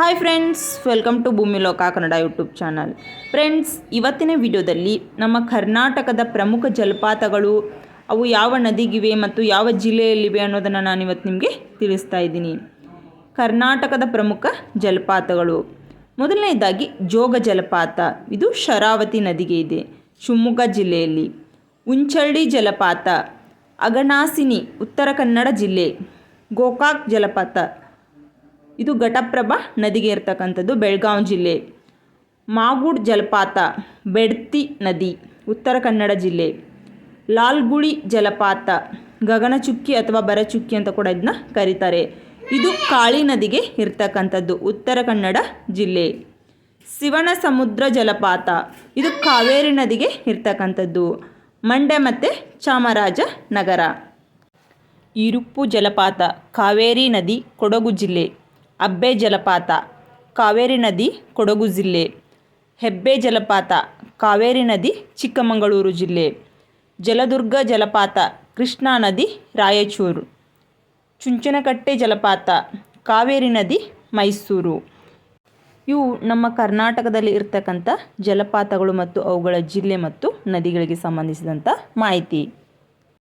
Hi friends welcome to ಭೂಮಿ ಲೋಕ Kannada YouTube channel friends ಇವತ್ತಿನ ವಿಡಿಯೋದಲ್ಲಿ ನಮ್ಮ ಕರ್ನಾಟಕದ ಪ್ರಮುಖ ಜಲಪಾತಗಳು ಅವು ಯಾವ ನದಿಗಿವೆ ಮತ್ತು ಯಾವ ಜಿಲ್ಲೆಯಲ್ಲಿವೆ ಅನ್ನೋದನ್ನು ನಾನು ಇವತ್ತು ನಿಮಗೆ ತಿಳಿಸ್ತಾ ಇದ್ದೀನಿ. ಕರ್ನಾಟಕದ ಪ್ರಮುಖ ಜಲಪಾತಗಳು. ಮೊದಲನೇದಾಗಿ ಜೋಗ ಜಲಪಾತ. ಇದು ಶರಾವತಿ ನದಿಗೆ ಇದೆ, ಶಿವಮೊಗ್ಗ ಜಿಲ್ಲೆಯಲ್ಲಿ. ಉಂಚಳ್ಳಿ ಜಲಪಾತ, ಅಗನಾಸಿನಿ, ಉತ್ತರ ಕನ್ನಡ ಜಿಲ್ಲೆ, ಗೋಕಾಕ್ ಜಲಪಾತ. ಇದು ಘಟಪ್ರಭಾ ನದಿಗೆ ಇರ್ತಕ್ಕಂಥದ್ದು ಬೆಳಗಾವಿ ಜಿಲ್ಲೆ. ಮಾಗೂಡ್ ಜಲಪಾತ, ಬೆಡ್ತಿ ನದಿ, ಉತ್ತರ ಕನ್ನಡ ಜಿಲ್ಲೆ. ಲಾಲ್ಗುಳಿ ಜಲಪಾತ, ಗಗನಚುಕ್ಕಿ ಅಥವಾ ಬರಚುಕ್ಕಿ ಅಂತ ಕೂಡ ಇದನ್ನ ಕರೀತಾರೆ. ಇದು ಕಾಳಿ ನದಿಗೆ ಇರ್ತಕ್ಕಂಥದ್ದು ಉತ್ತರ ಕನ್ನಡ ಜಿಲ್ಲೆ. ಶಿವನ ಸಮುದ್ರ ಜಲಪಾತ, ಇದು ಕಾವೇರಿ ನದಿಗೆ ಇರ್ತಕ್ಕಂಥದ್ದು. ಮಂಡ್ಯ ಮತ್ತು ಚಾಮರಾಜ ನಗರ. ಇರುಪ್ಪು ಜಲಪಾತ, ಕಾವೇರಿ ನದಿ, ಕೊಡಗು ಜಿಲ್ಲೆ. ಅಬ್ಬೆ ಜಲಪಾತ, ಕಾವೇರಿ ನದಿ, ಕೊಡಗು ಜಿಲ್ಲೆ. ಹೆಬ್ಬೆ ಜಲಪಾತ, ಕಾವೇರಿ ನದಿ, ಚಿಕ್ಕಮಗಳೂರು ಜಿಲ್ಲೆ. ಜಲದುರ್ಗ ಜಲಪಾತ, ಕೃಷ್ಣಾ ನದಿ, ರಾಯಚೂರು. ಚುಂಚನಕಟ್ಟೆ ಜಲಪಾತ, ಕಾವೇರಿ ನದಿ, ಮೈಸೂರು. ಇವು ನಮ್ಮ ಕರ್ನಾಟಕದಲ್ಲಿ ಇರ್ತಕ್ಕಂಥ ಜಲಪಾತಗಳು ಮತ್ತು ಅವುಗಳ ಜಿಲ್ಲೆ ಮತ್ತು ನದಿಗಳಿಗೆ ಸಂಬಂಧಿಸಿದಂಥ ಮಾಹಿತಿ.